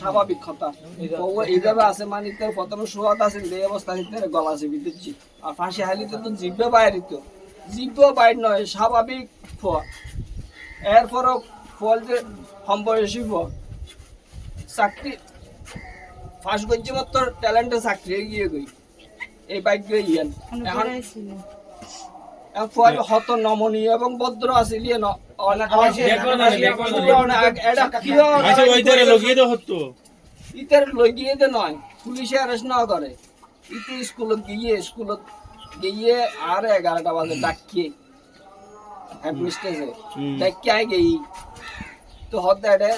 স্বাভাবিক কথা। এইভাবে আছে মানে তোর প্রথমে শুয়াত আছে এই অবস্থা ভিতরে গলা চেপে দিচ্ছি। আর ফাঁসি হালিতে তো জিভে বাইরে তো জিভেও বাইর নয় স্বাভাবিক ফল এরপরও ফল যে সম্বয়সী ফল চাকরি ফার্স্ট করছি মত ট্যালেন্টে চাকরি গিয়ে গই এই বাইক গিয়ে ইয়ান। এখন এখন ফল হত নমনীয় এবং ভদ্র ইয়ে লগিয়ে দে নয় পুলিশে অ্যারেস্ট না করে। ইতে গিয়ে গিয়ে আর এগারোটা বাজে ডাকিয়ে হেডমিস্ট্রেসে ডাকিয়ে আই গেই তো হতে এটা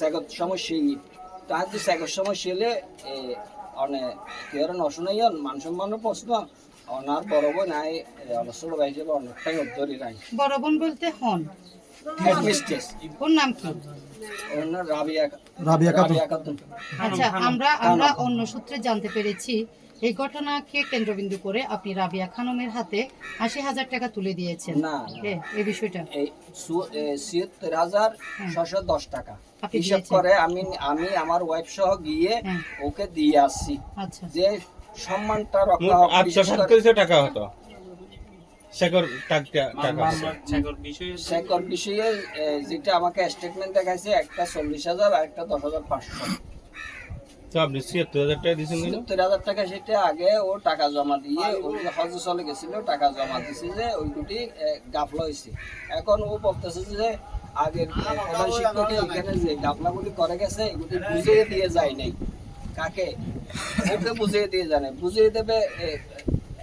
সেগত সমস্যা ই তো সেগত সমস্যা হলে অনেক কেউ নশুনাই মান সম্মানের প্রশ্ন। অনার বড় বোন নাই অনসর ভাই হিসেবে অনেকটাই ধরি নাই। বড় বোন বলতে হন? হেডমিস্ট্রেস। ওর নাম কি? ওনার রাবিয়া রাবিয়া খাতুন। আচ্ছা আমরা আমরা অন্য সূত্রে জানতে পেরেছি এই ঘটনাকে কেন্দ্রবিন্দু করে আপনি রাবিয়া খানমের হাতে আশি হাজার টাকা তুলে দিয়েছেন। না এই বিষয়টা ছিয়াত্তর হাজার ছশো দশ টাকা। হিসাব করে আমি আমি আমার ওয়াইফ সহ গিয়ে ওকে দিয়ে আসছি। আচ্ছা। যে সম্মানটা রক্ষা টাকা হতো। শেখর টাকা টাকা হতো। শেখর বিষয়ে যেটা আমাকে স্টেটমেন্ট দেখাইছে একটা চল্লিশ হাজার আর একটা দশ হাজার পাঁচশো। তো আপনি ছিয়াত্তর হাজার টাকা দিয়েছেন কেন? হাজার টাকা সেটা আগে ও টাকা জমা দিয়ে ওই যে হজ চলে গেছিল টাকা জমা দিছে যে ওই দুটি গাফলা হয়েছে এখন ও বলতেছে যে আগের প্রধান শিক্ষক এখানে যে গাফলাগুলি করে গেছে এগুলি বুঝিয়ে দিয়ে যায় নাই। কাকে? ওকে বুঝিয়ে দিয়ে জানে। বুঝিয়ে দেবে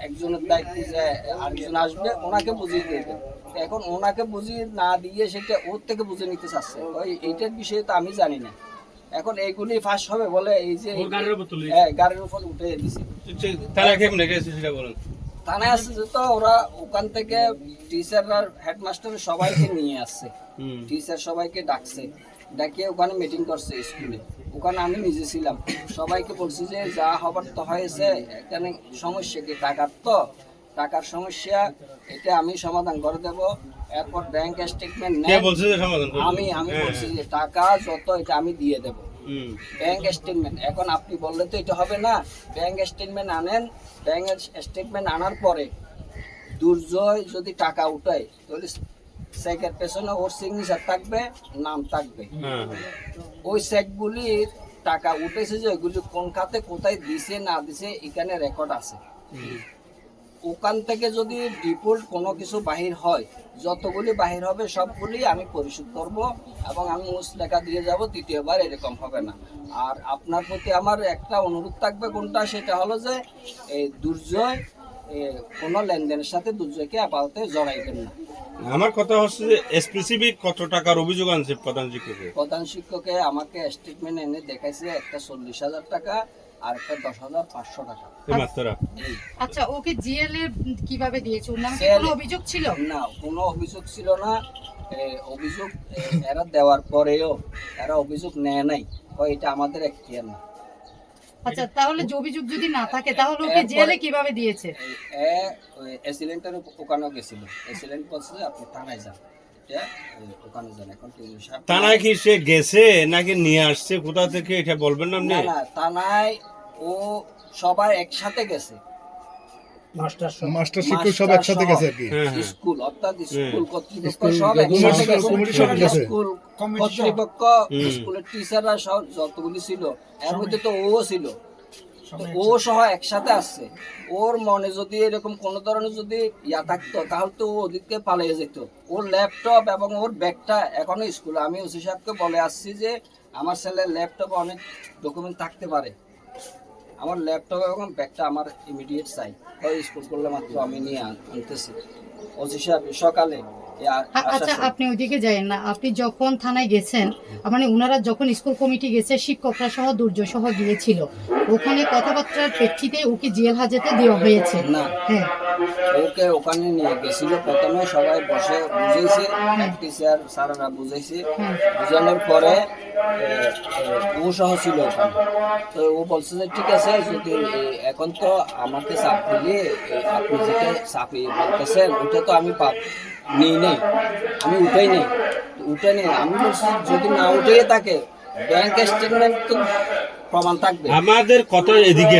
একজনের দায়িত্ব যে আরেকজন আসবে ওনাকে বুঝিয়ে দিয়ে দেবে। এখন ওনাকে বুঝিয়ে না দিয়ে সেটা ওর থেকে বুঝে নিতে চাচ্ছে। ওই এইটার বিষয়ে তো আমি জানি না। এখন এইগুলি ফাঁস হবে বলে এই যে হ্যাঁ গাড়ির উপর উঠে দিছে। তারা কেমন গেছে সেটা বলুন? থানায় আসছে তো ওরা ওখান থেকে টিচাররা হেডমাস্টার সবাইকে নিয়ে আসছে। টিচার সবাইকে ডাকছে। ডাকিয়ে ওখানে মিটিং করছে স্কুলে। ওখানে আমি নিজে ছিলাম। সবাইকে বলছি যে যা হবার তো হয়েছে এখানে সমস্যা কি? টাকার তো। টাকার সমস্যা এটা আমি সমাধান করে দেব। এরপর ব্যাংক স্টেটমেন্ট? আমি আমি হ্যাঁ, বলছি যে টাকা যত এটা আমি দিয়ে দেবো। ব্যাংক স্টেটমেন্ট এখন আপনি বললে তো এটা হবে না। ব্যাংক স্টেটমেন্ট আনেন। ব্যাংক স্টেটমেন্ট আনার পরে দুর্জয় যদি টাকা উঠায় তাহলে চেকের পেছনে ওর সিগনেচার থাকবে নাম থাকবে। হ্যাঁ ওই চেকগুলির টাকা উঠেছে যে ওইগুলি কোন খাতে কোথায় দিছে না দিছে এখানে রেকর্ড আছে। ওখান থেকে যদি ডিপোল্ট কোনো কিছু বাহির হয় যতগুলি বাহির হবে সবগুলি আমি পরিশোধ করব এবং আমি মুস লেখা দিয়ে যাব তৃতীয়বার এরকম হবে না। আর আপনার প্রতি আমার একটা অনুরোধ থাকবে কোনটা সেটা হলো যে এই দুর্জয় কোনো লেনদেনের সাথে দুর্জয়কে আপাতত জড়াইবেন না। আমার কথা হচ্ছে যে স্পেসিফিক কত টাকার অভিযোগ আনছে প্রধান শিক্ষকের? প্রধান শিক্ষকে আমাকে স্টেটমেন্ট এনে দেখাইছে একটা চল্লিশ হাজার টাকা আর একটা দশ হাজার পাঁচশো টাকা। এই মাত্রা। এই আচ্ছা ওকে জিএল এর কীভাবে দিয়েছে? ওর নামে কোনো অভিযোগ ছিল? না কোনো অভিযোগ ছিল না। অভিযোগ এরা দেওয়ার পরেও এরা অভিযোগ নেয় নাই। এটা আমাদের এখতিয়ার না। আচ্ছা তাহলে অভিযোগ যদি না থাকে তাহলে ওকে জেলে কীভাবে দিয়েছে? এসিলেন্টের ওখানেও গেছিল। এসিলেন্ট বলছে যে আপনি থানায় যান। থানায় কি সে গেছে নাকি নিয়ে আসছে? কোথা থেকে এটা বলবেন না আপনি? না না থানায় ও সবাই একসাথে গেছে। মাস্টার শিক্ষক সব একসাথে গেছে আর কি? স্কুল অর্থাৎ স্কুল কর্তৃপক্ষ সব একসাথে গেছে। কমিটি সব গেছে। স্কুল কর্তৃপক্ষ স্কুলের টিচাররা সব যতগুলি ছিল এর মধ্যে তো ও ছিল। ও সহ একসাথে আসছে। ওর মনে যদি এরকম কোনো ধরনের যদি ইয়া থাকতো তাহলে তো ও ওদিকে পালিয়ে যেত। ওর ল্যাপটপ এবং ওর ব্যাগটা এখনও স্কুলে। আমি ওসি সাহেবকে বলে আসছি যে আমার ছেলের ল্যাপটপ অনেক ডকুমেন্ট থাকতে পারে। আমার ল্যাপটপ এবং ব্যাগটা আমার ইমিডিয়েট চাই। ওই স্কুল করলে মাত্র আমি নিয়ে আনতেছি। ওসি সাহেব সকালে আচ্ছা আপনি ওইদিকে যাবেন না। আপনি যখন থানায় গেছেন মানে ওনারা যখন স্কুল কমিটি গেছে শিক্ষকরা সহ দুর্যোগ সহ গিয়েছিল। ওখানে কথাবার্তার প্রেক্ষিতে ওকে জেল হাজতে দেওয়া হয়েছে। না। হ্যাঁ। ওকে ওখানে নিয়ে গেছিল। প্রথমে সবাই বসে বুঝেছে টিচার স্যাররা বুঝেছে। বুঝানোর পরে ও সহ ছিল ওখানে। তো ও বলছে যে, ঠিক আছে, যদি এখন তো আমাকে চাপ দিলে আপনি যেটা চাপি বলতেছেন ওটা তো আমি পাপ নিই নেই। আমি উঠাই নেই। উঠে নেই। আমি বলছি, যদি না উঠে থাকে ব্যাংক স্টেটমেন্ট তো প্রমাণ থাকবে। আমাদের কত এদিকে